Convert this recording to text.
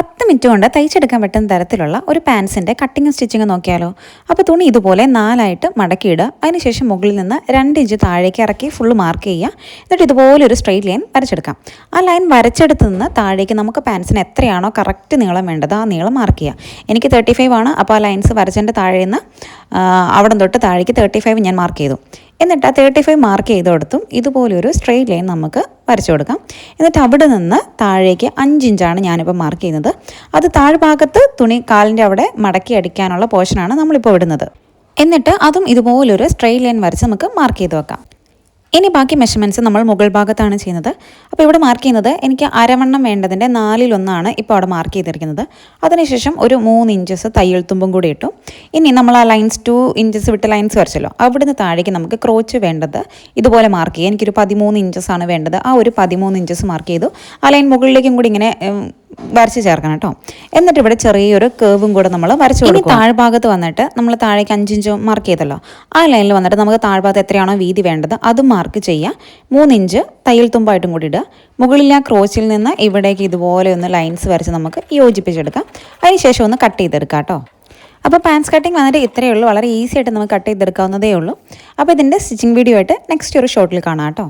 പത്ത് മിനിറ്റ് കൊണ്ട് തയ്ച്ചെടുക്കാൻ പറ്റുന്ന തരത്തിലുള്ള ഒരു പാൻസിന്റെ കട്ടിങ് സ്റ്റിച്ചിങ് നോക്കിയാലോ? അപ്പോൾ തുണി ഇതുപോലെ നാലായിട്ട് മടക്കിയിടുക. അതിനുശേഷം മുകളിൽ നിന്ന് രണ്ട് ഇഞ്ച് താഴേക്ക് ഇറക്കി ഫുള്ള് മാർക്ക് ചെയ്യുക. എന്നിട്ട് ഇതുപോലെ ഒരു സ്ട്രെയിറ്റ് ലൈൻ വരച്ചെടുക്കാം. ആ ലൈൻ വരച്ചെടുത്ത് നിന്ന് താഴേക്ക് നമുക്ക് പാൻസിന് എത്രയാണോ കറക്റ്റ് നീളം വേണ്ടത് ആ നീളം മാർക്ക് ചെയ്യുക. എനിക്ക് തേർട്ടി ഫൈവ് ആണ്. അപ്പോൾ ആ ലൈൻസ് വരച്ചതിന്റെ താഴെ നിന്ന് അവിടെ തൊട്ട് താഴേക്ക് തേർട്ടി ഫൈവ് ഞാൻ മാർക്ക് ചെയ്തു. എന്നിട്ട് ആ തേർട്ടി ഫൈവ് മാർക്ക് ചെയ്തെടുത്തും ഇതുപോലൊരു സ്ട്രെയിറ്റ് ലൈൻ നമുക്ക് വരച്ചു കൊടുക്കാം. എന്നിട്ട് അവിടെ നിന്ന് താഴേക്ക് അഞ്ച് ഇഞ്ചാണ് ഞാനിപ്പോൾ മാർക്ക് ചെയ്യുന്നത്. അത് താഴ്ഭാഗത്ത് തുണി കാലിന്റെ അവിടെ മടക്കി അടിക്കാനുള്ള പോർഷനാണ് നമ്മളിപ്പോൾ ഇടുന്നത്. എന്നിട്ട് അതും ഇതുപോലൊരു സ്ട്രെയിറ്റ് ലൈൻ വരച്ച് നമുക്ക് മാർക്ക് ചെയ്ത് വെക്കാം. ഇനി ബാക്കി മെഷർമെന്റ്സ് നമ്മൾ മുകൾ ഭാഗത്താണ് ചെയ്യുന്നത്. അപ്പോൾ ഇവിടെ മാർക്ക് ചെയ്യുന്നത് എനിക്ക് അരവണ്ണം വേണ്ടതിന്റെ നാലിലൊന്നാണ് ഇപ്പോൾ അവിടെ മാർക്ക് ചെയ്തിരിക്കുന്നത്. അതിനുശേഷം ഒരു മൂന്ന് ഇഞ്ചസ് തയ്യൽ തുമ്പും കൂടി ഇട്ടു. ഇനി നമ്മൾ ആ ലൈൻസ് ടു ഇഞ്ചസ് വിട്ട് ലൈൻസ് വരച്ചല്ലോ. അവിടുന്ന് താഴേക്ക് നമുക്ക് ക്രോച്ച് വേണ്ടത് ഇതുപോലെ മാർക്ക് ചെയ്യുക എനിക്കൊരു പതിമൂന്ന് ഇഞ്ചസ് ആണ് വേണ്ടത്. ആ ഒരു പതിമൂന്ന് ഇഞ്ചസ് മാർക്ക് ചെയ്തു. ആ ലൈൻ മുകളിലേക്കും കൂടി ഇങ്ങനെ വരച്ച് ചേർക്കണം കേട്ടോ. എന്നിട്ട് ഇവിടെ ചെറിയൊരു കേവും കൂടെ നമ്മൾ വരച്ചു കൊടുക്കും താഴ്ഭാഗത്ത് വന്നിട്ട് നമ്മൾ താഴേക്ക് അഞ്ചിഞ്ചും മാർക്ക് ചെയ്തല്ലോ. ആ ലൈനിൽ വന്നിട്ട് നമുക്ക് താഴ്ഭാഗത്ത് എത്രയാണോ വീതി വേണ്ടത് അത് മാർക്ക് ചെയ്യുക. മൂന്നിഞ്ച് തയ്യൽ തുമ്പായിട്ടും കൂടി ഇടുക. മുകളിൽ ആ ക്രോച്ചിൽ നിന്ന് ഇവിടേക്ക് ഇതുപോലെ ഒന്ന് ലൈൻസ് വരച്ച് നമുക്ക് യോജിപ്പിച്ചെടുക്കാം. അതിനുശേഷം ഒന്ന് കട്ട് ചെയ്തെടുക്കാം കേട്ടോ. അപ്പോൾ പാൻസ് കട്ടിങ് വന്നിട്ട് ഇത്രയേ ഉള്ളൂ. വളരെ ഈസി ആയിട്ട് നമുക്ക് കട്ട് ചെയ്തെടുക്കാവുന്നതേ ഉള്ളൂ. അപ്പോൾ ഇതിന്റെ സ്റ്റിച്ചിങ് വീഡിയോ ആയിട്ട് നെക്സ്റ്റ് ഒരു ഷോട്ടിൽ കാണാം കേട്ടോ.